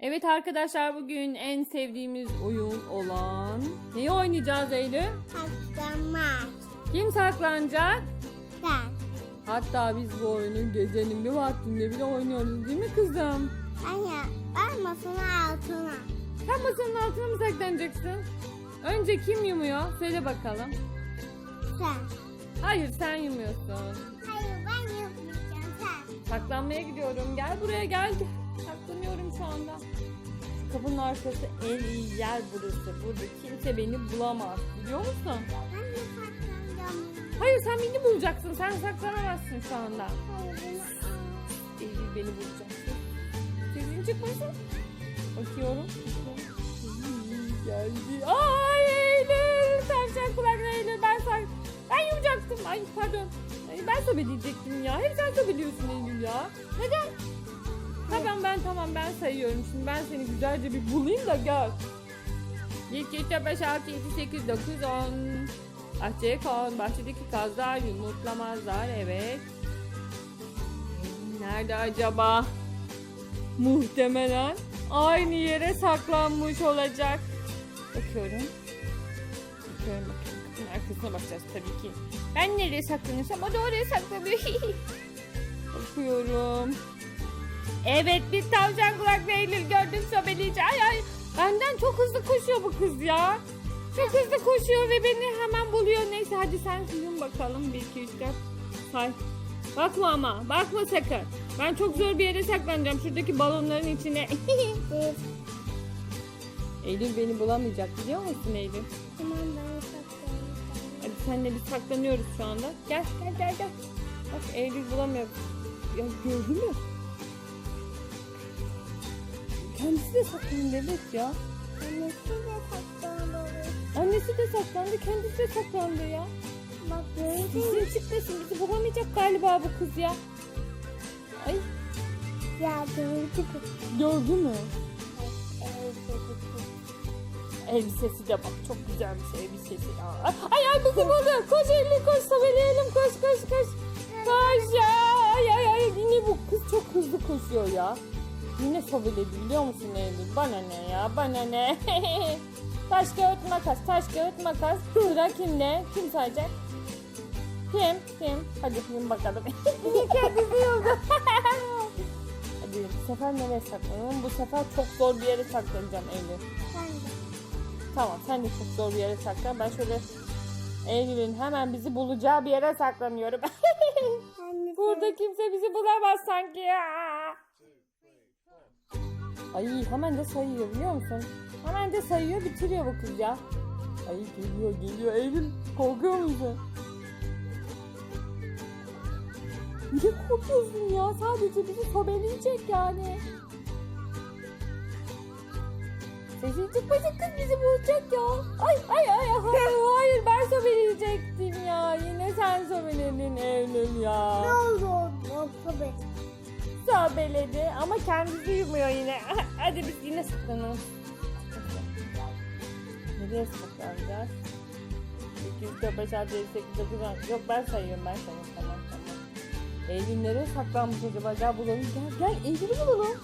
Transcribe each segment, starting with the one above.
Evet arkadaşlar bugün en sevdiğimiz oyun olan neyi oynayacağız Eylül? Saklanmaç. Kim saklanacak? Ben. Hatta biz bu oyunu gecenin bir vaktinde bile oynuyoruz değil mi kızım? Ya. Ben masanın altına. Sen masanın altına mı saklanacaksın? Önce kim yumuyor? Söyle bakalım. Sen. Hayır sen yumuyorsun. Hayır ben yapmayacağım sen. Saklanmaya gidiyorum. Gel buraya gel. gel. Saklanıyorum şu anda. Kapının arkası en iyi yer burası. Burada kimse beni bulamaz. Biliyor musun? Ben de saklanacağım. Hayır sen beni bulacaksın. Sen saklanamazsın şu anda. Hayır al. Eylül beni bulacak. Sesin çıkmasın. Bakıyorum. İyi, Geldi. Ay Eylül. Tavşan kulaklı Eylül. Ben sak... Ben yumacaktım. Ay pardon. Ay, ben sobeleyecektim ya. Hep sen sobeliyorsun Eylül ya. Neden? Tamam ben tamam ben sayıyorum. Şimdi ben seni güzelce bir bulayım da gör. 1, 2, 3, 4, 5, 6, 7, 8, 9, 10. Bahçeye kon. Bahçedeki kazlar yumurtlamazlar. Evet. Nerede acaba? Muhtemelen aynı yere saklanmış olacak. Bakıyorum. Bakıyorum bakıyorum. Arkasına bakacağız tabii ki. Ben nereye saklanırsam o da oraya saklanıyor. Bakıyorum. Evet bir tavşan kulaklı Eylül gördüm sobeleyici. Ay ay benden çok hızlı koşuyor bu kız ya. Çok hızlı koşuyor ve beni hemen buluyor. Neyse hadi sen yum bakalım. 1, 2, 3, 4. Say. Bakma ama. Bakma sakın. Ben çok zor bir yere saklanacağım. Şuradaki balonların içine. Eylül beni bulamayacak biliyor musun Eylül? Tamam ben saklanacağım. Hadi senle biz saklanıyoruz şu anda. Gel gel gel gel. Bak Eylül bulamıyor. Ya gördün mü? Kendisi de saklandı evet ya. Annesi de saklanmalı. Annesi de saklandı, kendisi de saklandı ya. Bak mü? Bizim çıkmasın, bizi bulamayacak galiba bu kız ya. Ay Ya gördü kız. gördü mü? Elbisesi de bak çok güzelmiş elbisesi. Aa, Ay ay bizi buldu. Koş Eylül koş sabeleyelim koş koş koş. Koş ya. Ay ay ay yine bu kız çok hızlı koşuyor ya. Yine sobeledi biliyor musun Eylül? Bana ne ya bana ne. taş kağıt makas taş kağıt makas. Sıra kimde? Kim sayacak? Kim? Kim? Hadi kim bakalım. Kendisi yolda. Hadi bu sefer nereye saklanalım? Bu sefer çok zor bir yere saklanacağım Eylül. Ben de. Tamam sen de çok zor bir yere saklan. Ben şöyle Eylül'ün hemen bizi bulacağı bir yere saklanıyorum. Burada kimse bizi bulamaz sanki ya. Ay hemen de sayıyor biliyor musun? Hemen de sayıyor bitiriyor bu kız ya. Ay geliyor geliyor Eylül korkuyor musun? Niye korkuyorsun ya? Sadece bizi sobeleyecek yani. Sesin çıkmasın kız bizi bulacak ya. Ay ay ay hayır, hayır ben sobeleyecektim ya. Yine sen sobeledin Eylül ya. Ne oldu o tabii. Sobeledi ama kendisi yumuyor yine. Hadi biz yine saklanalım. Nereye saklanacağız? 2, 3, 4, 5, 6, 7, 8, 9, 10. Yok ben sayıyorum ben sayıyorum. Tamam tamam. Eylül nereye saklanmış acaba? Gel bulalım. Gel gel Eylül'ü bulalım.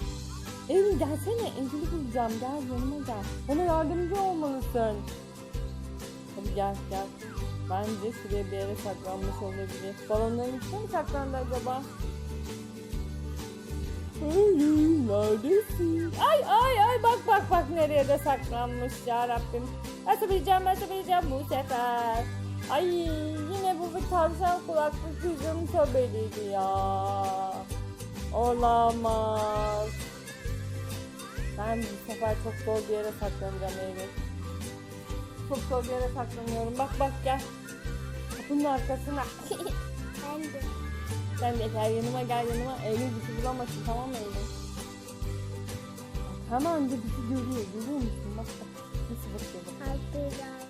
Eylül gelsene. Eylül'ü bulacağım. Gel yanıma gel. Bana yardımcı olmalısın. Hadi gel gel. Bence şuraya bir yere saklanmış olabilir. Balonların içine mi saklandı acaba? Eylül neredesin? Ay ay ay bak bak bak nereye de saklanmış ya Rabbim. Ben söyleyeceğim bu sefer. Ay yine bu bir tavşan kulaklı kızım sobeliydi ya. Olamaz. Ben bu sefer çok zor bir yere saklanacağım Eylül. Çok zor bir yere saklanıyorum. Bak bak gel. Kapının arkasına. Ben de. Sen gel yanıma gel yanıma. Eylül bizi bulamasın tamam mı Eylül? Hemen de bizi görüyor. Görüyor musun? Bak bak. Nasıl bakıyor bak. Kalpler